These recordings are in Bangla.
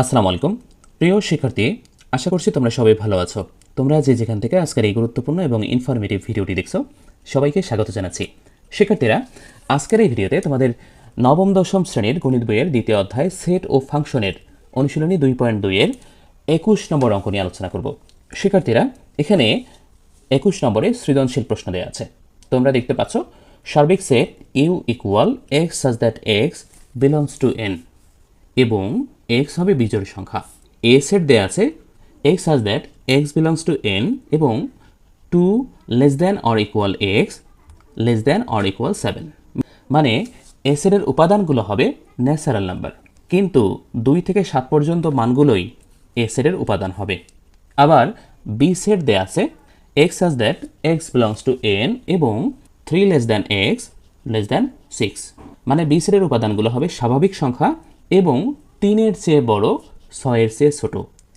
আসসালামু আলাইকুম। প্রিয় শিক্ষার্থী, আশা করছি তোমরা সবাই ভালো আছো। তোমরা যে যেখান থেকে আজকের এই গুরুত্বপূর্ণ এবং ইনফরমেটিভ ভিডিওটি দেখছ, সবাইকে স্বাগত জানাচ্ছি। শিক্ষার্থীরা, আজকের এই ভিডিওতে তোমাদের নবম, দশম শ্রেণির গণিত বইয়ের দ্বিতীয় অধ্যায় সেট ও ফাংশনের অনুশীলনী দুই পয়েন্ট দুইয়ের একুশ নম্বর অঙ্ক নিয়ে আলোচনা করব। শিক্ষার্থীরা, এখানে একুশ নম্বরে সৃজনশীল প্রশ্ন দেওয়া আছে। তোমরা দেখতে পাচ্ছ, সার্বিক set U equal X such that X belongs to N এবং এক্স হবে বিজোড় সংখ্যা। এ সেট দেয়া আছে X such that X belongs to N এবং two less than or equal X less than or equal seven মানে এ উপাদানগুলো হবে ন্যাচারাল নাম্বার কিন্তু দুই থেকে সাত পর্যন্ত মানগুলোই এ সেটের উপাদান হবে। আবার বি সেট দেয়া আছে X such that X belongs to N এবং three less than X less than six মানে বি সেটের উপাদানগুলো হবে স্বাভাবিক সংখ্যা এবং তিনের চেয়ে বড়, ছয়ের চেয়ে ছোট।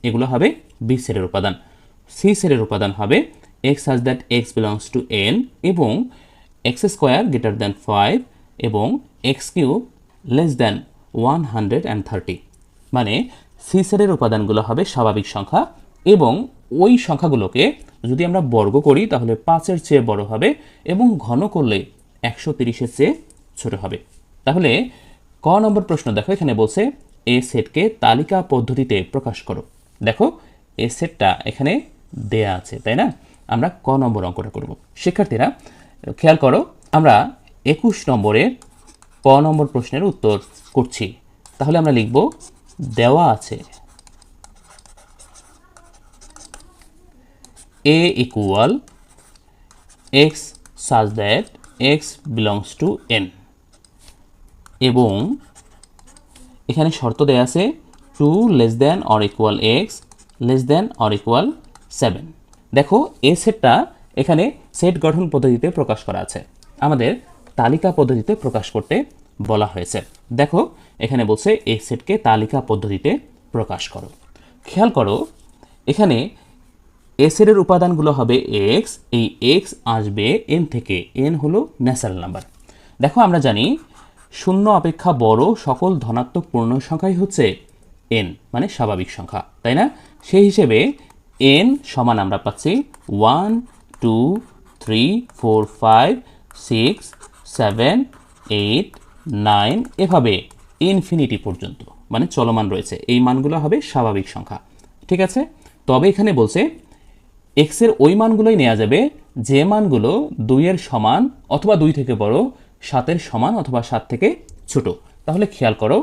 এগুলো হবে বি সেটের উপাদান। সি সেটের উপাদান হবে X such that X belongs to N এবং X square greater than five এবং X cube less than one hundred and thirty. মানে সি সেটের উপাদানগুলো হবে স্বাভাবিক সংখ্যা এবং ওই সংখ্যাগুলোকে যদি আমরা বর্গ করি, তাহলে পাঁচের চেয়ে বড় হবে এবং ঘন করলে একশো তিরিশের চেয়ে ছোট হবে। তাহলে ক নম্বর প্রশ্ন দেখো, এখানে বলছে এ সেটকে তালিকা পদ্ধতিতে প্রকাশ করো। দেখো, এ সেটটা এখানে দেয়া আছে, তাই না? আমরা ক নম্বর অঙ্কটা করব। শিক্ষার্থীরা, খেয়াল করো, আমরা একুশ নম্বরের ক নম্বর প্রশ্নের উত্তর করছি। তাহলে আমরা লিখব, দেওয়া আছে। A equal X such that X belongs to N এবং এখানে শর্ত দেয়া আছে two less than or equal X, less than or equal seven. দেখো, এ সেটটা এখানে সেট গঠন পদ্ধতিতে প্রকাশ করা আছে। আমাদের তালিকা পদ্ধতিতে প্রকাশ করতে বলা হয়েছে। দেখো, এখানে বলছে এ সেটকে তালিকা পদ্ধতিতে প্রকাশ করো। খেয়াল করো, এখানে এ সেটের উপাদানগুলো হবে এক্স এই এক্স আসবে এন থেকে এন হলো ন্যাচারাল নাম্বার দেখো, আমরা জানি শূন্য অপেক্ষা বড় সকল ধনাত্মক পূর্ণ সংখ্যাই হচ্ছে এন মানে স্বাভাবিক সংখ্যা, তাই না? সেই হিসেবে এন সমান আমরা পাচ্ছি one two three four five six seven eight nine এভাবে ইনফিনিটি পর্যন্ত মানে চলমান রয়েছে। এই মানগুলো হবে স্বাভাবিক সংখ্যা, ঠিক আছে? তবে এখানে বলছে এক্সের ওই মানগুলোই নেওয়া যাবে যে মানগুলো দুইয়ের সমান অথবা দুই থেকে বড় সাতের সমান অথবা সাত থেকে ছোট। তাহলে খেয়াল করো,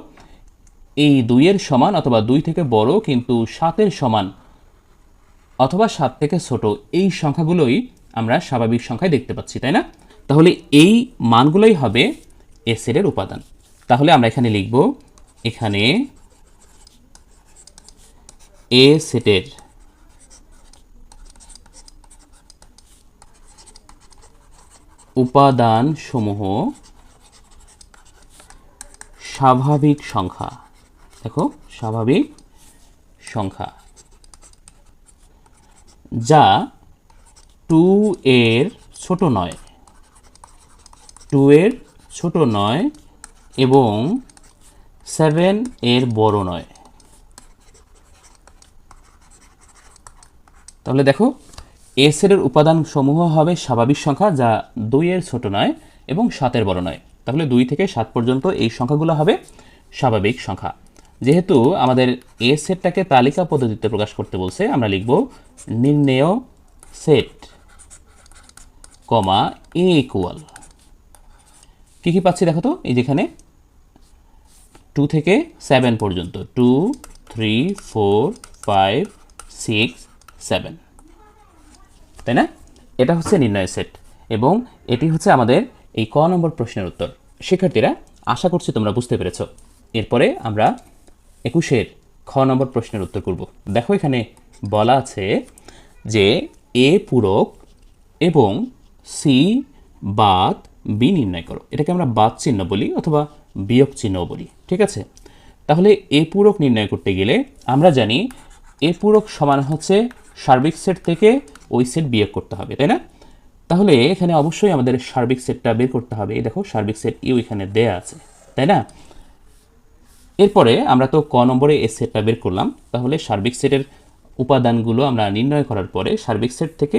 এই দুইয়ের সমান অথবা দুই থেকে বড় কিন্তু সাতের সমান অথবা সাত থেকে ছোট, এই সংখ্যাগুলোই আমরা স্বাভাবিক সংখ্যায় দেখতে পাচ্ছি, তাই না? তাহলে এই মানগুলোই হবে এ সেটের উপাদান। তাহলে আমরা এখানে লিখব, এখানে এ সেটের উপাদান সমূহ স্বাভাবিক সংখ্যা। দেখো, স্বাভাবিক সংখ্যা। যা টু এর ছোট নয়। টু এর ছোট নয় এবং সেভেন এর বড় নয়। তাহলে দেখো এ সেটের উপাদান সমূহ হবে স্বাভাবিক সংখ্যা, যা দুইয়ের ছোট নয় এবং সাতের বড় নয়। তাহলে দুই থেকে সাত পর্যন্ত এই সংখ্যাগুলো হবে স্বাভাবিক সংখ্যা। যেহেতু আমাদের এ সেটটাকে তালিকা পদ্ধতিতে প্রকাশ করতে বলছে, আমরা লিখব নির্ণেয় সেট কমা এ ইকুয়াল কী কী পাচ্ছি দেখো তো? এই যেখানে টু থেকে সেভেন পর্যন্ত। Two, three, four, five, six, seven. তাই না? এটা হচ্ছে নির্ণয় সেট। এবং এটি হচ্ছে আমাদের এই ক নম্বর প্রশ্নের উত্তর। শিক্ষার্থীরা, আশা করছি তোমরা বুঝতে পেরেছ। এরপরে আমরা একুশের খ নম্বর প্রশ্নের উত্তর করব। দেখো এখানে বলা আছে যে এ পূরক এবং সি বাদ বি নির্ণয় করো। এটাকে আমরা বাদ চিহ্ন বলি অথবা বিয়োগ চিহ্ন বলি। ঠিক আছে? তাহলে এ পূরক নির্ণয় করতে গেলে আমরা জানি এ পূরক সমান হচ্ছে সার্বিক সেট থেকে ওই সেট বিয়োগ করতে হবে, তাই না? তাহলে এখানে অবশ্যই আমাদের সার্বিক সেটটা বের করতে হবে। এই দেখো, সার্বিক সেট ইউ এখানে দেয়া আছে, তাই না? এরপরে আমরা তো ক নম্বরে এ সেটটা বের করলাম। তাহলে সার্বিক সেটের উপাদানগুলো আমরা নির্ণয় করার পরে সার্বিক সেট থেকে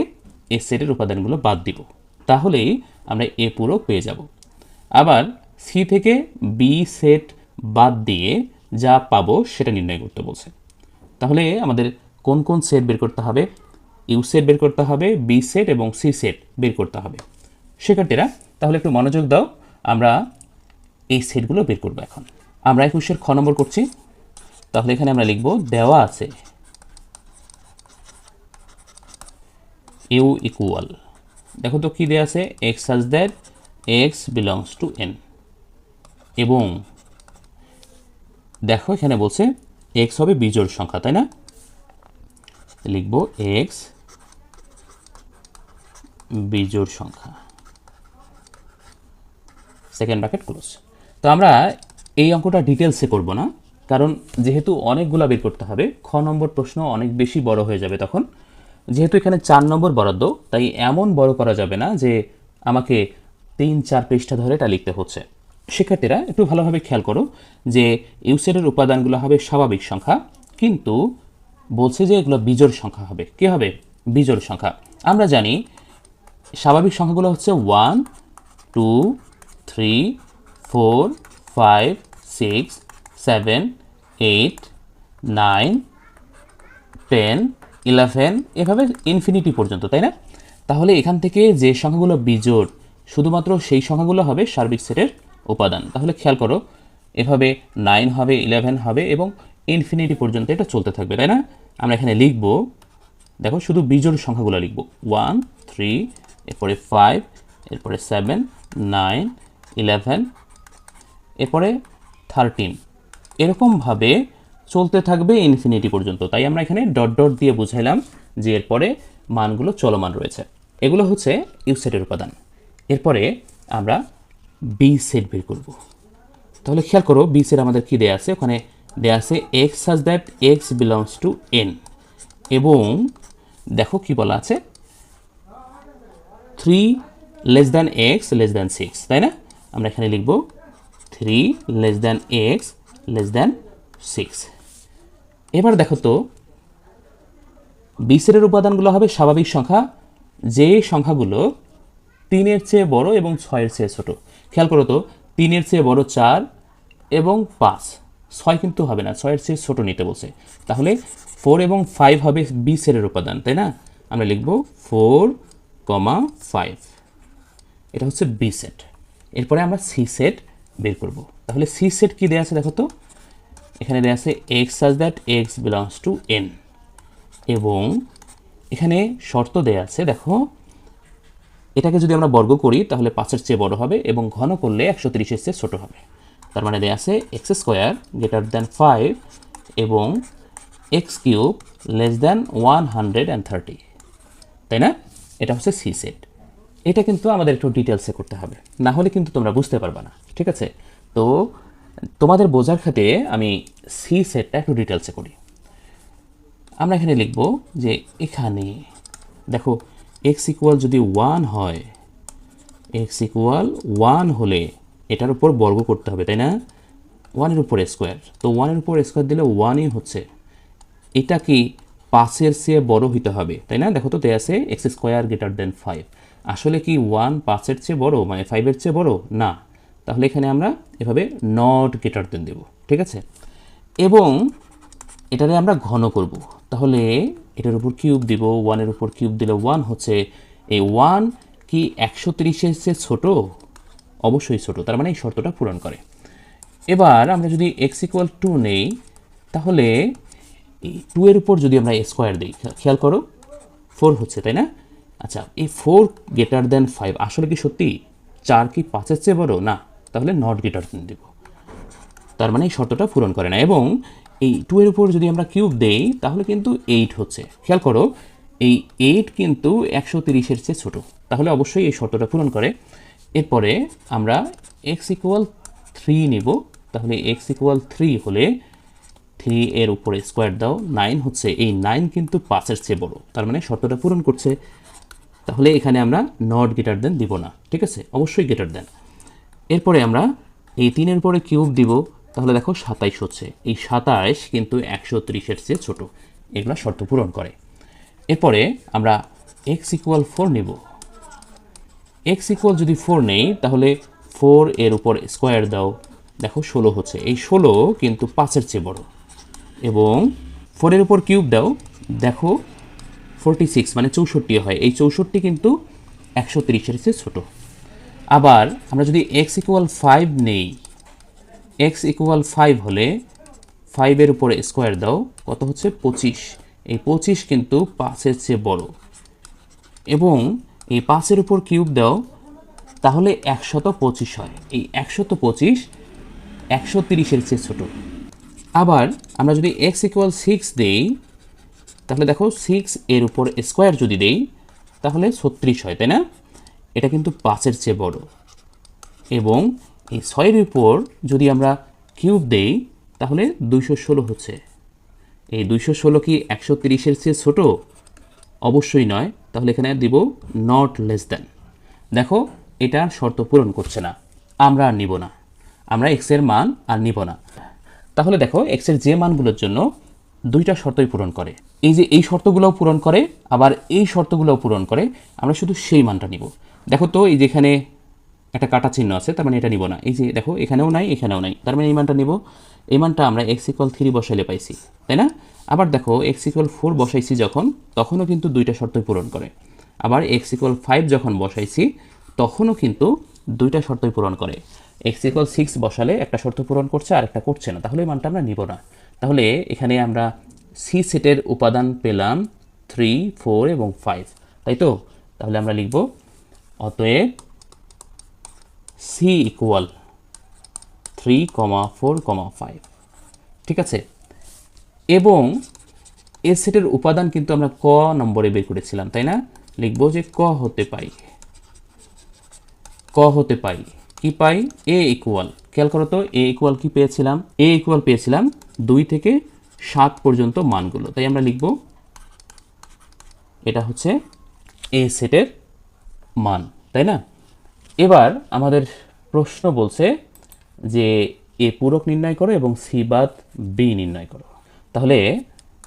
এ সেটের উপাদানগুলো বাদ দিব। তাহলেই আমরা এ পুরো পেয়ে যাব। আবার সি থেকে বি সেট বাদ দিয়ে যা পাবো সেটা নির্ণয় করতে বলছে। তাহলে আমাদের কোন কোন সেট বের করতে হবে? ইউ সেট বের করতে হবে বি সেট এবং সি সেট বের করতে হবে। শিক্ষার্থীরা, তাহলে একটু মনোযোগ দাও। আমরা এই সেটগুলো বের করব এখন। আমরা একুশের খ নম্বর করছি। তাহলে এখানে আমরা লিখব, দেওয়া আছে। ইউ ইকুয়াল দেখো তো কী দেওয়া আছে? X such that X belongs to N এবং দেখো এখানে বলছে এক্স হবে বিজোড় সংখ্যা, তাই না? লিখব এক্স বিজোড় সংখ্যা। সেকেন্ড ব্র্যাকেট ক্লোজ তো আমরা এই অঙ্কটা ডিটেলসে করব না, কারণ যেহেতু অনেকগুলা বের করতে হবে, খ নম্বর প্রশ্ন অনেক বেশি বড় হয়ে যাবে তখন। যেহেতু এখানে চার নম্বর বরাদ্দ, তাই এমন বড় করা যাবে না যে আমাকে তিন, চার পৃষ্ঠা ধরে এটা লিখতে হচ্ছে। শিক্ষার্থীরা একটু ভালোভাবে খেয়াল করো যে ইউসেটের উপাদানগুলো হবে স্বাভাবিক সংখ্যা, কিন্তু বলছে যে এগুলো বিজোড় সংখ্যা হবে। কী হবে? বিজোড় সংখ্যা। আমরা জানি স্বাভাবিক সংখ্যাগুলো হচ্ছে one two three four five six seven eight nine ten eleven এভাবে ইনফিনিটি পর্যন্ত, তাই না? তাহলে এখান থেকে যে সংখ্যাগুলো বিজোড়, শুধুমাত্র সেই সংখ্যাগুলো হবে সার্বিক সেটের উপাদান। তাহলে খেয়াল করো, এভাবে নাইন হবে ইলেভেন হবে এবং ইনফিনিটি পর্যন্ত এটা চলতে থাকবে, তাই না? আমরা এখানে লিখব, দেখো শুধু বিজোড় সংখ্যাগুলো লিখব। ওয়ান থ্রি এরপরে ফাইভ এরপরে সেভেন নাইন ইলেভেন এরপরে থার্টিন এরকমভাবে চলতে থাকবে ইনফিনিটি পর্যন্ত। তাই আমরা এখানে ডট ডট দিয়ে বুঝাইলাম যে এরপরে মানগুলো চলমান রয়েছে। এগুলো হচ্ছে ইউসেটের উপাদান। এরপরে আমরা বি সেট বের করব। তাহলে খেয়াল করো বি সেট আমাদের কী দেয়া আছে? ওখানে দেয়া আছে X such that X belongs to N এবং দেখো কি বলা আছে? Three less than X less than six তাই না? আমরা এখানে লিখব three less than X less than six এবার দেখো তো বিসের উপাদানগুলো হবে স্বাভাবিক সংখ্যা, যে সংখ্যাগুলো তিনের চেয়ে বড় এবং ছয়ের চেয়ে ছোট। খেয়াল করো তো, তিনের চেয়ে বড় চার এবং পাঁচ। ছয় কিন্তু হবে না, ছয়ের চেয়ে ছোট নিতে বলছে। তাহলে ফোর এবং ফাইভ হবে বি সেটের উপাদান, তাই না? আমরা লিখব ফোর কমা ফাইভ এটা হচ্ছে বি সেট এরপরে আমরা সি সেট বের করব। তাহলে সি সেট কী দেওয়া আছে দেখো তো? এখানে দেওয়া আছে X such that X belongs to N এবং এখানে শর্ত দেয়া আছে, দেখো, এটাকে যদি আমরা বর্গ করি, তাহলে পাঁচের চেয়ে বড় হবে এবং ঘন করলে একশো তিরিশের চেয়ে ছোটো হবে। তার মানে দেয়া আছে X square greater than five এবং X cube less than one hundred and thirty তাই না? এটা হচ্ছে সি সেট। এটা কিন্তু আমাদের একটু ডিটেলসে করতে হবে। না হলে কিন্তু তোমরা বুঝতে পারবে না। ঠিক আছে? তো তোমাদের বোঝার খাতিরে আমি সি সেটটা একটু ডিটেলসে করি। আমরা এখানে লিখব যে এখানে, দেখো এক্স ইকুয়াল যদি ওয়ান হয় এক্স ইকুয়াল ওয়ান হলে এটার উপর বর্গ করতে হবে, তাই না? ওয়ানের উপর স্কোয়ার তো ওয়ানের উপর স্কোয়ার দিলে ওয়ানই হচ্ছে। এটা কি পাঁচের চেয়ে বড় হইতে হবে, তাই না? দেখো তো, দেয়া আছে X square greater than five আসলে কি ওয়ান পাঁচের চেয়ে বড় মানে ফাইভের চেয়ে বড়? না। তাহলে এখানে আমরা এভাবে নট গ্রেটার দেন দেব, ঠিক আছে? এবং এটারে আমরা ঘন করব। তাহলে এটার উপর কিউব দিব ওয়ানের উপর কিউব দিলে ওয়ান হচ্ছে এই ওয়ান কি একশো তিরিশের চেয়ে ছোটো? অবশ্যই ছোট, তার মানে এই শর্তটা পূরণ করে। এবার আমরা যদি এক্স ইকুয়াল টু নেই, তাহলে টু এর উপর যদি আমরা স্কোয়ার দিই, খেয়াল করো ফোর হচ্ছে, তাই না? আচ্ছা এই ফোর গ্রেটার দেন ফাইভ আসলে কি সত্যি? চার কি পাঁচের চেয়ে বড়? না, তাহলে নট গ্রেটার দেন দেব। তার মানে এই শর্তটা পূরণ করে না। এবং এই টু এর উপর যদি আমরা কিউব দেই, তাহলে কিন্তু এইট হচ্ছে। খেয়াল করো, এই এইট কিন্তু একশো তিরিশের চেয়ে ছোটো। তাহলে অবশ্যই এই শর্তটা পূরণ করে। এরপরে আমরা এক্স ইকুয়াল থ্রি নিব। তাহলে এক্স ইকুয়াল থ্রি হলে থ্রি এর উপরে স্কোয়ার দাও, নাইন হচ্ছে এই নাইন কিন্তু পাঁচের চেয়ে বড়। তার মানে শর্তটা পূরণ করছে। তাহলে এখানে আমরা নট গ্রেটার দেন দিব না, ঠিক আছে? অবশ্যই গ্রেটার দেন এরপরে আমরা এই তিনের পরে কিউব দিব, তাহলে দেখো সাতাইশ হচ্ছে। এই সাতাইশ কিন্তু একশো ত্রিশের চেয়ে ছোট। এগুলো শর্ত পূরণ করে। এরপরে আমরা এক্স ইকুয়াল ফোর নেব। এক্স ইকুয়াল যদি ফোর নেই, তাহলে ফোর এর উপর স্কোয়ার দাও। দেখো ষোলো হচ্ছে। এই ষোলো কিন্তু পাঁচের চেয়ে বড়। এবং ফোরের উপর কিউব দাও। দেখো ফোরটি সিক্স মানে চৌষট্টি হয়। এই চৌষট্টি কিন্তু একশো তিরিশের চেয়ে ছোটো। আবার আমরা যদি এক্স ইকুয়াল ফাইভ নেই এক্স ইকুয়াল ফাইভ হলে ফাইভের উপরে স্কোয়ার দাও, কত হচ্ছে পঁচিশ। এই পঁচিশ কিন্তু পাঁচের চেয়ে বড়। এবং এই পাঁচের উপর কিউব দাও, তাহলে একশত পঁচিশ হয়। এই একশত পঁচিশ একশো তিরিশের চেয়ে ছোট। আবার আমরা যদি এক্স ইকুয়াল সিক্স দেই, তাহলে দেখো সিক্স এর উপর স্কোয়ার যদি দেই, তাহলে ছত্রিশ হয়, তাই না? এটা কিন্তু পাঁচের চেয়ে বড়। এবং এই ছয়ের উপর যদি আমরা কিউব দেই, তাহলে দুইশো ষোলো হচ্ছে। এই দুইশো ষোলো কি একশো তিরিশের চেয়ে ছোট? অবশ্যই নয়। তাহলে এখানে দিব নট লেস দ্যান দেখো, এটা শর্ত পূরণ করছে না। আমরা আর নিব না। আমরা এক্সের মান আর নিব না। তাহলে দেখো এক্সের যে মানগুলোর জন্য দুইটা শর্তই পূরণ করে। এই যে এই শর্তগুলোও পূরণ করে, আবার এই শর্তগুলোও পূরণ করে, আমরা শুধু সেই মানটা নিব। দেখো তো এই যেখানে একটা কাটা চিহ্ন আছে, তার মানে এটা নিব না। এই যে দেখো, এখানেও নাই এখানেও নাই। তার মানে এই মানটা নিব। এই মানটা আমরা এক্স ইকুয়াল থ্রি বসাইলে পাইছি, তাই না? আবার দেখো এক্স ইকুয়াল ফোর বসাইছি যখন, তখনও কিন্তু দুইটা শর্তই পূরণ করে। আবার এক্স ইকুয়াল ফাইভ যখন বসাইছি, তখনও কিন্তু দুইটা শর্তই পূরণ করে। এক্স ইকুয়াল সিক্স বসালে একটা শর্ত পূরণ করছে আর একটা করছে না। তাহলে মানটা আমরা নিব না। তাহলে এখানে আমরা সি সেটের উপাদান পেলাম থ্রি ফোর এবং ফাইভ তাই তো? তাহলে আমরা লিখব, অতএব C equal three comma four comma five ঠিক আছে? এবং এ সেটের উপাদান কিন্তু আমরা ক নম্বরে বের করেছিলাম, তাই না? লিখব যে ক হতে পাই। ক হতে পাই। কি পাই? এ ইকুয়াল খেয়াল করো তো এ ইকুয়াল কি পেয়েছিলাম? এ ইকুয়াল পেয়েছিলাম দুই থেকে সাত পর্যন্ত মানগুলো। তাই আমরা লিখব, এটা হচ্ছে এ সেটের মান, তাই না? এবার আমাদের প্রশ্ন বলছে যে এ পূরক নির্ণয় করো এবং সি বাদ বি নির্ণয় করো। তাহলে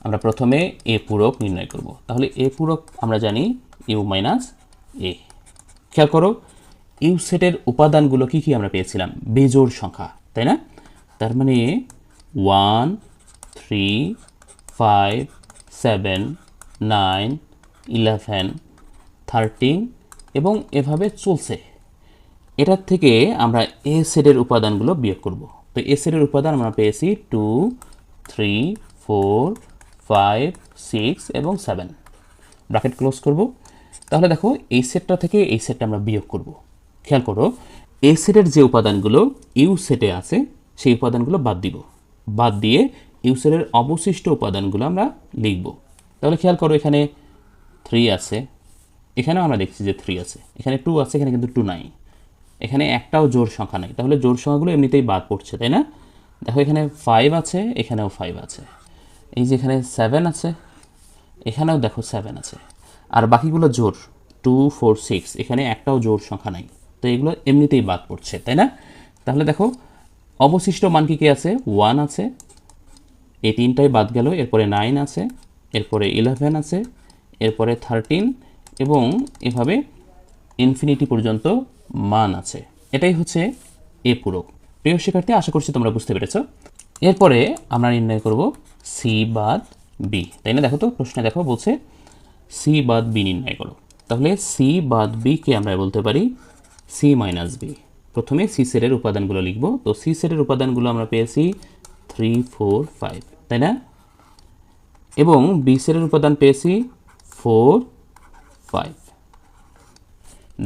আমরা প্রথমে এ পূরক নির্ণয় করব। তাহলে এ পূরক আমরা জানি ইউ মাইনাস এ খেয়াল করো ইউ সেটের উপাদানগুলো কি কি আমরা পেয়েছিলাম? বেজোড় সংখ্যা, তাই না? তার মানে one three five seven nine eleven thirteen এবং এভাবে চলছে। এটার থেকে আমরা এ সেটের উপাদানগুলো বিয়োগ করব। তো এ সেটের উপাদান আমরা পেয়েছি two three four five six এবং সেভেন ব্রাকেট ক্লোজ করব। তাহলে দেখো এই সেটটা থেকে এই সেটটা আমরা বিয়োগ করব। খেয়াল করো এ সেটের যে উপাদানগুলো ইউ সেটে আছে, সেই উপাদানগুলো বাদ দিব। বাদ দিয়ে ইউ সেটের অবশিষ্ট উপাদানগুলো আমরা লিখব। তাহলে খেয়াল করো এখানে থ্রি আছে, এখানেও আমরা দেখছি যে থ্রি আছে। এখানে টু আছে, এখানে কিন্তু টু নাই। এখানে একটাও জোর সংখ্যা নাই। তাহলে জোর সংখ্যাগুলো এমনিতেই বাদ পড়ছে, তাই না? দেখো এখানে ফাইভ আছে, এখানেও ফাইভ আছে। এই যে এখানে সেভেন আছে, এখানেও দেখো সেভেন আছে। আর বাকিগুলো জোর টু ফোর সিক্স এখানে একটাও জোর সংখ্যা নাই। তো এগুলো এমনিতেই বাদ পড়ছে, তাই না? তাহলে দেখো, অবশিষ্ট মান কি কি আছে? ওয়ান আছে, এই তিনটাই বাদ গেল, এরপরে নাইন আছে, এরপরে ইলেভেন আছে, এরপরে থার্টিন এবং এভাবে ইনফিনিটি পর্যন্ত মান আছে। এটাই হচ্ছে এ পূরক। প্রিয় শিক্ষার্থী, আশা করছি তোমরা বুঝতে পেরেছ। এরপরে আমরা নির্ণয় করব সি বাদ বি তাই না? দেখো তো, প্রশ্নে দেখো বলছে সি বাদ বি নির্ণয় করো। তাহলে সি বাদ বিকে আমরা বলতে পারি সি মাইনাস বি প্রথমে সি সেটের উপাদানগুলো লিখব। তো সি সেটের উপাদানগুলো আমরা পেয়েছি থ্রি ফোর ফাইভ তাই না? এবং বি সেটের উপাদান পেয়েছি ফোর ফাইভ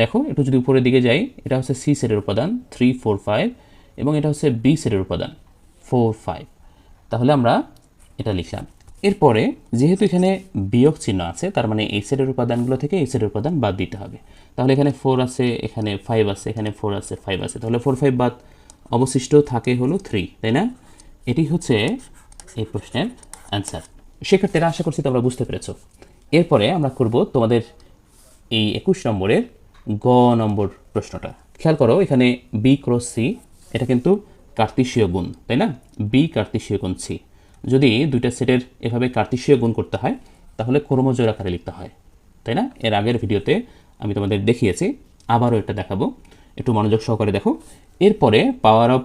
দেখো, একটু যদি উপরের দিকে যাই, এটা হচ্ছে সি সেটের উপাদান থ্রি ফোর ফাইভ এবং এটা হচ্ছে বি সেটের উপাদান ফোর ফাইভ তাহলে আমরা এটা লিখলাম। এরপরে যেহেতু এখানে বিয়োগ চিহ্ন আছে, তার মানে এই সেটের উপাদানগুলো থেকে এই সেটের উপাদান বাদ দিতে হবে। তাহলে এখানে ফোর আছে, এখানে ফাইভ আছে, এখানে ফোর আছে ফাইভ আছে। তাহলে ফোর ফাইভ বাদ অবশিষ্ট থাকে হলো থ্রি তাই না? এটি হচ্ছে এই প্রশ্নের অ্যান্সার সেক্ষেত্রে আশা করছি তোমরা বুঝতে পেরেছ। এরপরে আমরা করব তোমাদের এই একুশ নম্বরের গ নম্বর প্রশ্নটা। খেয়াল করো, এখানে বি ক্রস সি এটা কিন্তু কার্তিসীয় গুণ, তাই না? বি কার্তিসীয় গুণ সি যদি দুইটা সেটের এভাবে কার্তিসীয় গুণ করতে হয়, তাহলে ক্রমজোর আকারে লিখতে হয়। তাই না? এর আগের ভিডিওতে আমি তোমাদের দেখিয়েছি, আবারও এটা দেখাবো। একটু মনোযোগ সহকারে দেখো। এরপরে power of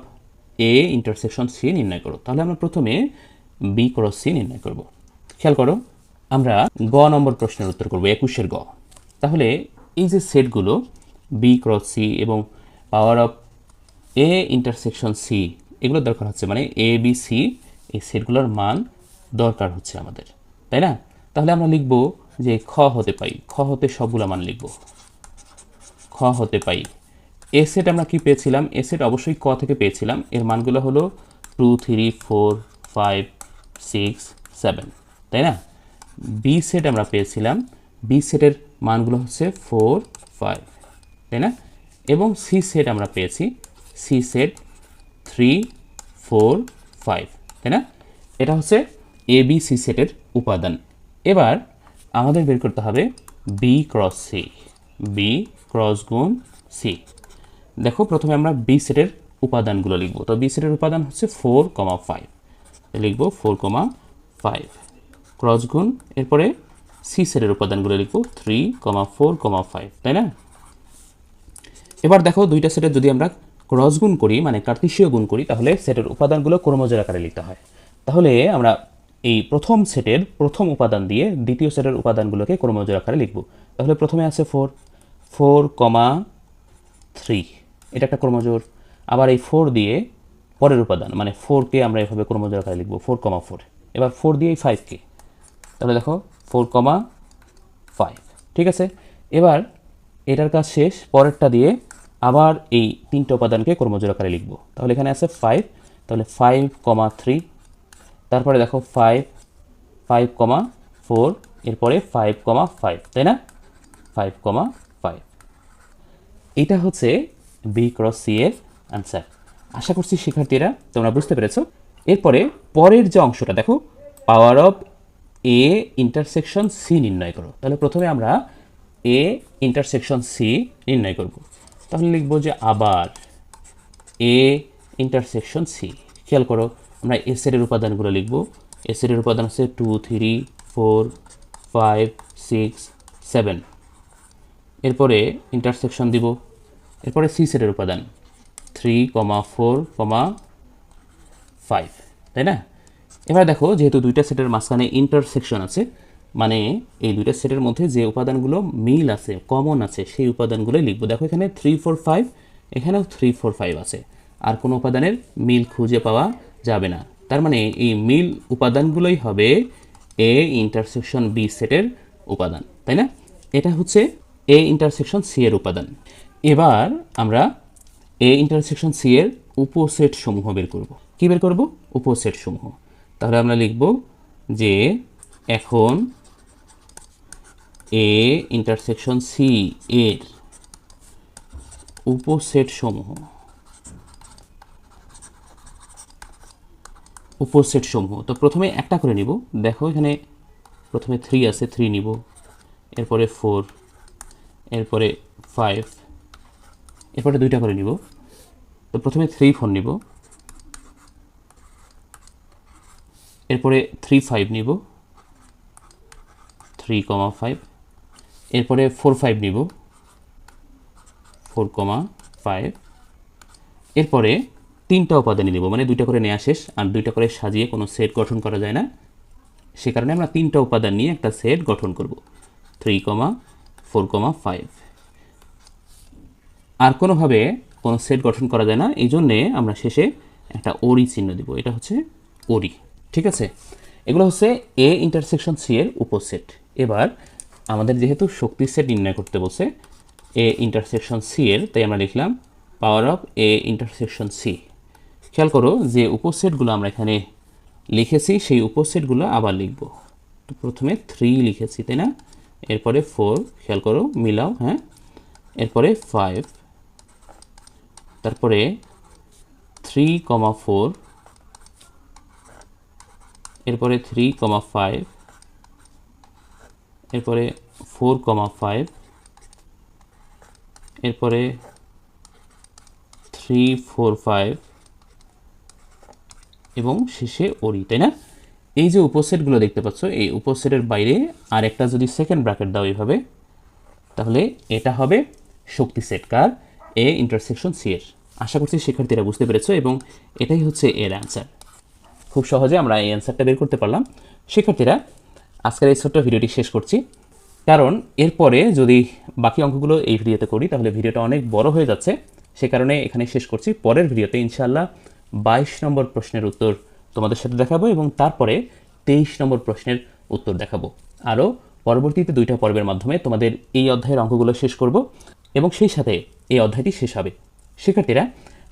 A intersection C নির্ণয় করো। তাহলে আমরা প্রথমে বি ক্রস সি নির্ণয় করব। খেয়াল করো, আমরা গ নম্বর প্রশ্নের উত্তর করব, একুশের গ। তাহলে এই যে সেটগুলো বি ক্রস সি এবং power of A intersection C এগুলো দরকার হচ্ছে মানে এ বি সি এই সেটগুলোর মান দরকার হচ্ছে আমাদের, তাই না? তাহলে আমরা লিখব যে খ হতে পাই, খ হতে সবগুলো মান লিখব। খ হতে পাই। এ সেট আমরা কি পেয়েছিলাম? এ সেট অবশ্যই ক থেকে পেয়েছিলাম। এর মানগুলো হলো two three four five six seven তাই না? বি সেট আমরা পেয়েছিলাম। বি সেটের মানগুলো হচ্ছে ফোর ফাইভ তাই না? এবং সি সেট আমরা পেয়েছি। C set three four five তাই না? এটা হচ্ছে এ বি সি সেটের উপাদান। এবার আমাদের বের করতে হবে B cross C B cross গুণ সি দেখো, প্রথমে আমরা বি সেটের উপাদানগুলো লিখব। তো বি সেটের উপাদান হচ্ছে ফোর কমা ফাইভ লিখব ফোর কমা ফাইভ ক্রস গুণ, এরপরে সি সেটের উপাদানগুলো লিখব three comma four comma five তাই না? এবার দেখো, দুইটা সেটের যদি আমরা ক্রস গুণ করি মানে কার্তিসীয় গুণ করি, তাহলে সেটের উপাদানগুলো ক্রমজোর আকারে লিখতে হয়। তাহলে আমরা এই প্রথম সেটের প্রথম উপাদান দিয়ে দ্বিতীয় সেটের উপাদানগুলোকে ক্রমজোর আকারে লিখব। তাহলে প্রথমে আছে ফোর। ফোর কমা থ্রি, এটা একটা ক্রমজোর আবার এই ফোর দিয়ে পরের উপাদান মানে ফোরকে আমরা এভাবে ক্রমজোর আকারে লিখব, ফোর কমা ফোর। এবার ফোর দিয়ে এই ফাইভকে তাহলে দেখো, ফোর কমা ফাইভ ঠিক আছে? এবার এটার কাজ শেষ, পরেরটা দিয়ে আবার এই তিনটে উপাদানকে কর্মজোর আকারে লিখব। তাহলে এখানে আছে ফাইভ তাহলে ফাইভ কমা থ্রি তারপরে দেখো ফাইভ ফাইভ কমা ফোর এরপরে ফাইভ কমা ফাইভ তাই না? ফাইভ কমা ফাইভ এটা হচ্ছে বি ক্রস সি এর আনসার আশা করছি শিক্ষার্থীরা তোমরা বুঝতে পেরেছ। এরপরে পরের যে অংশটা, দেখো power of A intersection C নির্ণয় করো। তাহলে প্রথমে আমরা এ ইন্টারসেকশন সি নির্ণয় করব। তাহলে লিখব যে আবার এ ইন্টারসেকশন সি খেয়াল করো, আমরা এসের উপাদানগুলো লিখব। এসের উপাদান হচ্ছে two three four five six seven এরপরে ইন্টারসেকশন দিব। এরপরে সি সেটের উপাদান। Three comma four comma five তাই না? এবার দেখো, যেহেতু দুইটা সেটের মাঝখানে ইন্টারসেকশন আছে মানে এই দুইটা সেটের মধ্যে যে উপাদানগুলো মিল আছে কমন আছে, সেই উপাদানগুলোই লিখব। দেখো এখানে থ্রি ফোর ফাইভ এখানেও থ্রি ফোর ফাইভ আছে। আর কোনো উপাদানের মিল খুঁজে পাওয়া যাবে না। তার মানে এই মিল উপাদানগুলোই হবে এ ইন্টারসেকশন বি সেটের উপাদান, তাই না? এটা হচ্ছে এ ইন্টারসেকশন সি এর উপাদান। এবার আমরা এ ইন্টারসেকশন সি এর উপসেট সমূহ বের করব। কি বের করব? উপসেট সমূহ। তাহলে আমরা লিখব যে এখন এ ইন্টারসেকশন সি এর উপসেট সমূহ উপসেট সমূহ। তো প্রথমে একটা করে নিব। দেখো এখানে প্রথমে থ্রি আছে থ্রি নিব। এরপরে ফোর এরপরে ফাইভ এরপরে দুইটা করে নিব। তো প্রথমে থ্রি ফোর নিব। এরপরে থ্রি ফাইভ নিব। থ্রি কমা ফাইভ এরপরে ফোর ফাইভ নিব। ফোর কমা ফাইভ এরপরে তিনটা উপাদানই নেব মানে দুইটা করে নেওয়া শেষ, আর দুইটা করে সাজিয়ে কোনো সেট গঠন করা যায় না। সে কারণে আমরা তিনটা উপাদান নিয়ে একটা সেট গঠন করব। Three comma four comma five আর কোনোভাবে কোনো সেট গঠন করা যায় না, এই জন্যে আমরা শেষে একটা ওরি চিহ্ন দিব, এটা হচ্ছে ওরি ঠিক আছে? এগুলো হচ্ছে এ ইন্টারসেকশন সি এর উপসেট এবার আমাদের যেহেতু শক্তি সেট নির্ণয় করতে বলছে এ ইন্টারসেকশন সি এর, তাই আমরা লিখলাম power of A intersection C খেয়াল করো যে উপসেটগুলো আমরা এখানে লিখেছি, সেই উপসেটগুলো আবার লিখব। তো প্রথমে থ্রি লিখেছি, তাই না? এরপরে ফোর খেয়াল করো, মিলাও হ্যাঁ? এরপরে ফাইভ তারপরে থ্রি কমা ফোর এরপরে থ্রি কমা ফাইভ এরপরে ফোর কমা ফাইভ, এরপরে থ্রি ফোর ফাইভ, এবং শেষে ওরি, তাই না? এই যে উপসেটগুলো দেখতে পাচ্ছ, এই উপসেটের বাইরে আর একটা যদি সেকেন্ড ব্র্যাকেট দাও এইভাবে, তাহলে এটা হবে শক্তি সেট, কার? এ ইন্টারসেকশন সি এর। আশা করছি শিক্ষার্থীরা বুঝতে পেরেছ, এবং এটাই হচ্ছে এর অ্যান্সার খুব সহজে আমরা এই অ্যান্সারটা বের করতে পারলাম। শিক্ষার্থীরা আজকের এই ছোট্ট ভিডিওটি শেষ করছি। কারণ এরপরে যদি বাকি অঙ্কগুলো এই ভিডিওতে করি, তাহলে ভিডিওটা অনেক বড় হয়ে যাচ্ছে। সে কারণে এখানে শেষ করছি। পরের ভিডিওতে ইনশাআল্লাহ বাইশ নম্বর প্রশ্নের উত্তর তোমাদের সাথে দেখাবো এবং তারপরে তেইশ নম্বর প্রশ্নের উত্তর দেখাবো। আরও পরবর্তীতে দুইটা পর্বের মাধ্যমে তোমাদের এই অধ্যায়ের অঙ্কগুলো শেষ করব এবং সেই সাথে এই অধ্যায়টি শেষ হবে। শিক্ষার্থীরা,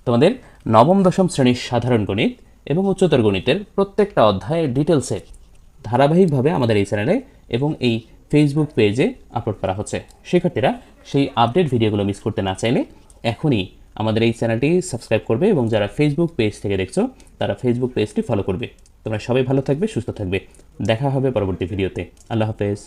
তোমাদের নবম, দশম শ্রেণির সাধারণ গণিত এবং উচ্চতর গণিতের প্রত্যেকটা অধ্যায়ের ডিটেলসে ধারাবাহিকভাবে আমাদের এই চ্যানেলে এবং এই ফেসবুক পেজে আপলোড করা হচ্ছে। শিক্ষার্থীরা সেই আপডেট ভিডিওগুলো মিস করতে না চাইলে এখনই আমাদের এই চ্যানেলটি সাবস্ক্রাইব করবে এবং যারা ফেসবুক পেজ থেকে দেখছ, তারা ফেসবুক পেজটি ফলো করবে। তোমরা সবাই ভালো থাকবে, সুস্থ থাকবে। দেখা হবে পরবর্তী ভিডিওতে আল্লাহ হাফেজ।